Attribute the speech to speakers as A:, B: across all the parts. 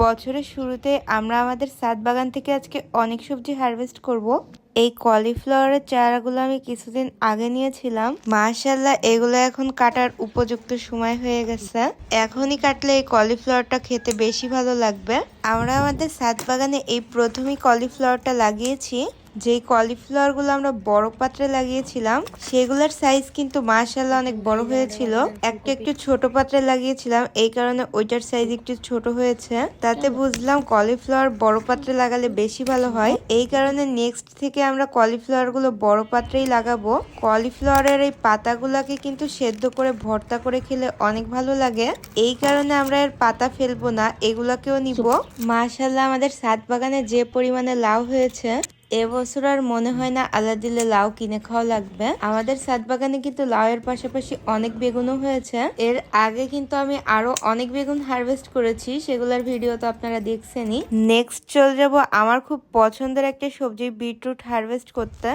A: বছরের শুরুতে আমরা আমাদের সাত বাগান থেকে আজকে অনেক সবজি হারভেস্ট করব। এই কলিফ্লাওয়ারের চারাগুলো আমি কিছুদিন আগে নিয়েছিলাম। মাশাল্লাহ এগুলো এখন কাটার উপযুক্ত সময় হয়ে গেছে। এখনই কাটলে এই কলিফ্লাওয়ারটা খেতে বেশি ভালো লাগবে। আমরা আমাদের সাত বাগানে এই প্রথমই কলিফ্লাওয়ারটা লাগিয়েছি। যেই কলিফ্লাওয়ারগুলো আমরা বড় পাত্রে লাগিয়েছিলাম, সেগুলোর সাইজ কিন্তু মাশাল্লাহ অনেক বড় হয়েছিল। একটা একটু ছোট পাত্রে লাগিয়েছিলাম, এই কারণে ওইটার সাইজ একটু ছোট হয়েছে। তাতে বুঝলাম কলিফ্লাওয়ার বড় পাত্রে লাগালে বেশি ভালো হয়। এই কারণে নেক্সট থেকে আমরা কলিফ্লাওয়ারগুলো বড় পাত্রেই লাগাবো। কলিফ্লাওয়ারের এই পাতাগুলোকে কিন্তু সেদ্ধ করে, ভর্তা করে খেলে অনেক ভালো লাগে। এই কারণে আমরা এর পাতা ফেলব না, এগুলাকেও নিব। মাশাল্লাহ আমাদের সাত বাগানে যে পরিমাণে লাউ হয়েছে এবছর আর মনে হয় না আলাদা দিলে লাউ কিনে খাওয়া লাগবে। আমাদের সাত বাগানে কিন্তু লাউয়ের পাশাপাশি অনেক বেগুনও হয়েছে। এর আগে কিন্তু আমি আরও অনেক বেগুন হারভেস্ট করেছি, সেগুলোর ভিডিও তো আপনারা দেখছেনই। নেক্সট চলে যাব আমার খুব পছন্দের একটা সবজি, বিটরুট হারভেস্ট করতে।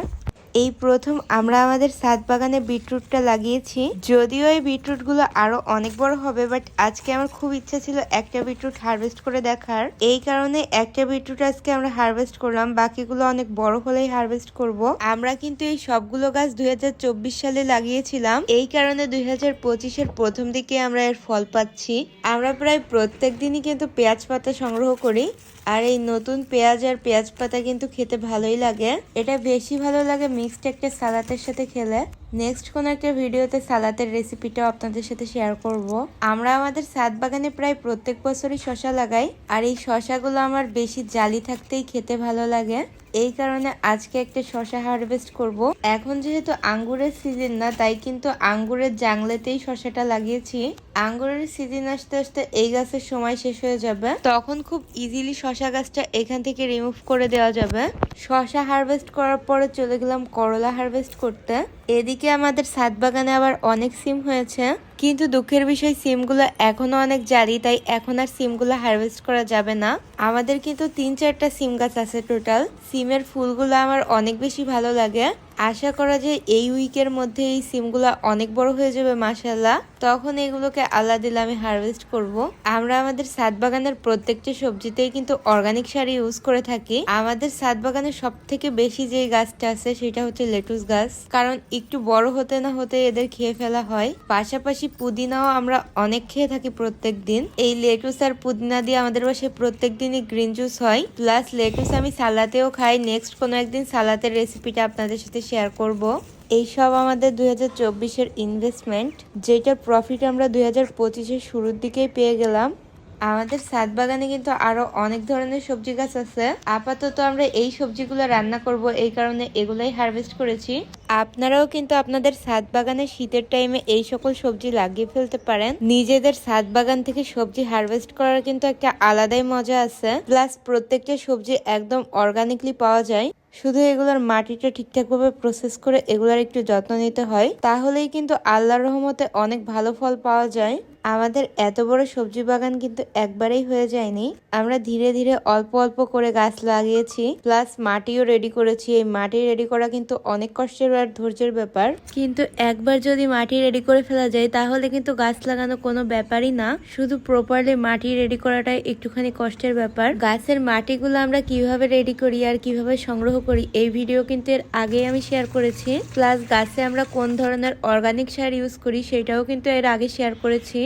A: এই প্রথম আমরা আমাদের সাত বাগানে বিটরুটটা লাগিয়েছি। যদিও এই বিটরুটগুলো আরও অনেক বড় হবে বাট আজকে আমার খুব ইচ্ছা ছিল একটা বিটরুট হারভেস্ট করে দেখার। এই কারণে একটা বিটরুট আজকে আমরা হারভেস্ট করলাম, বাকিগুলো অনেক বড় হলেই হারভেস্ট করব। আমরা কিন্তু এই সবগুলো গাছ দুই হাজার চব্বিশ সালে লাগিয়েছিলাম। এই কারণে দুই হাজার পঁচিশের প্রথম দিকে আমরা এর ফল পাচ্ছি। আমরা প্রায় প্রত্যেক দিনই কিন্তু পেঁয়াজ পাতা সংগ্রহ করি, আর এই নতুন পেঁয়াজ আর পেঁয়াজ পাতা কিন্তু খেতে ভালোই লাগে। এটা বেশি ভালো লাগে মিক্সড একটা সালাতের সাথে খেলে নেক্সট কোন একটা ভিডিওতে সালাতের রেসিপিটাও আপনাদের সাথে শেয়ার করব। আমরা আমাদের সাত বাগানে প্রায় প্রত্যেক বছরই শশা লাগাই, আর এই শশাগুলো আমার বেশি জালি থাকতেই খেতে ভালো লাগে। এই কারণে আজকে একটা শশা হারভেস্ট করব। এখন যেহেতু আঙ্গুরের সিজন না, তাই কিন্তু আঙ্গুরের জাংলেতেই শশাটা লাগিয়েছি। আঙ্গুরের সিজন আসতে আসতে এই গাছের সময় শেষ হয়ে যাবে। তখন খুব ইজিলি শশা গাছটা এখান থেকে রিমুভ করে দেওয়া যাবে। শশা হারভেস্ট করার পরে চলে গেলাম করলা হারভেস্ট করতে। এদিকে আমাদের সাত বাগানে আবার অনেক সিম হয়েছে। কিন্তু দুঃখের বিষয়, সিমগুলো এখনও অনেক জারি, তাই এখন আর সিমগুলো হারভেস্ট করা যাবে না। আমাদের কিন্তু তিন চারটা সিম গাছ আছে টোটাল সিমের ফুলগুলো আমার অনেক বেশি ভালো লাগে। আশা করা যায় এই উইকের মধ্যে এই সিমগুলো অনেক বড় হয়ে যাবে মাসাল্লাহ তখন এগুলোকে আল্লাহ দিলে আমি হারভেস্ট করব। আমরা আমাদের সাত বাগানের প্রত্যেকটি সবজিতেই কিন্তু অর্গানিক সার ইউজ করে থাকি। আমাদের সাত বাগানের সব থেকে বেশি যে গাছটা আছে, সেটা হচ্ছে লেটুস গাছ। কারণ একটু বড় হতে না হতে এদের খেয়ে ফেলা হয়। পাশাপাশি পুদিনাও আমরা অনেক খেয়ে থাকি প্রত্যেক দিন এই লেটুস আর পুদিনা দিয়ে আমাদের বাসায় প্রত্যেক দিনই গ্রিন জুস হয়। প্লাস লেটুস আমি সালাতেও খাই। নেক্সট কোনো একদিন সালাতের রেসিপিটা আপনাদের সাথে শেয়ার করব। এইসব আমাদের দুই হাজার চব্বিশের ইনভেস্টমেন্ট যেটার প্রফিট আমরা দুই হাজার পঁচিশের শুরুর দিকেই পেয়ে গেলাম। আমাদের সাত বাগানে কিন্তু আরও অনেক ধরনের সবজি গাছ আছে। আপাতত আমরা এই সবজিগুলো রান্না করব, এই কারণে এগুলাই হারভেস্ট করেছি। আপনারাও কিন্তু আপনাদের সাত বাগানে শীতের টাইমে এই সকল সবজি লাগিয়ে ফেলতে পারেন। নিজেদের সাত বাগান থেকে সবজি হারভেস্ট করার কিন্তু একটা আলাদাই মজা আছে। প্লাস প্রত্যেকটা সবজি একদম অর্গানিকলি পাওয়া যায়। শুধু এগুলোর মাটিটা ঠিকঠাকভাবে প্রসেস করে এগুলোর একটু যত্ন নিতে হয়, তাহলেই কিন্তু আল্লাহর রহমতে অনেক ভালো ফল পাওয়া যায়। আমাদের এত বড় সবজি বাগান কিন্তু একবারেই হয়ে যায়নি। আমরা ধীরে ধীরে অল্প অল্প করে গাছ লাগিয়েছি প্লাস মাটিও রেডি করেছি। এই মাটি রেডি করা কিন্তু অনেক কষ্টের আর ধৈর্যের ব্যাপার। কিন্তু একবার যদি মাটি রেডি করে ফেলা যায়, তাহলে কিন্তু গাছ লাগানো কোনো ব্যাপারই না। শুধু প্রপারলি মাটি রেডি করাটাই একটুখানি কষ্টের ব্যাপার। গাছের মাটিগুলো আমরা কীভাবে রেডি করি আর কীভাবে সংগ্রহ করি, এই ভিডিও কিন্তু এর আগে আমি শেয়ার করেছি। প্লাস গাছে আমরা কোন ধরনের অর্গানিক সার ইউজ করি, সেটাও কিন্তু এর আগে শেয়ার করেছি।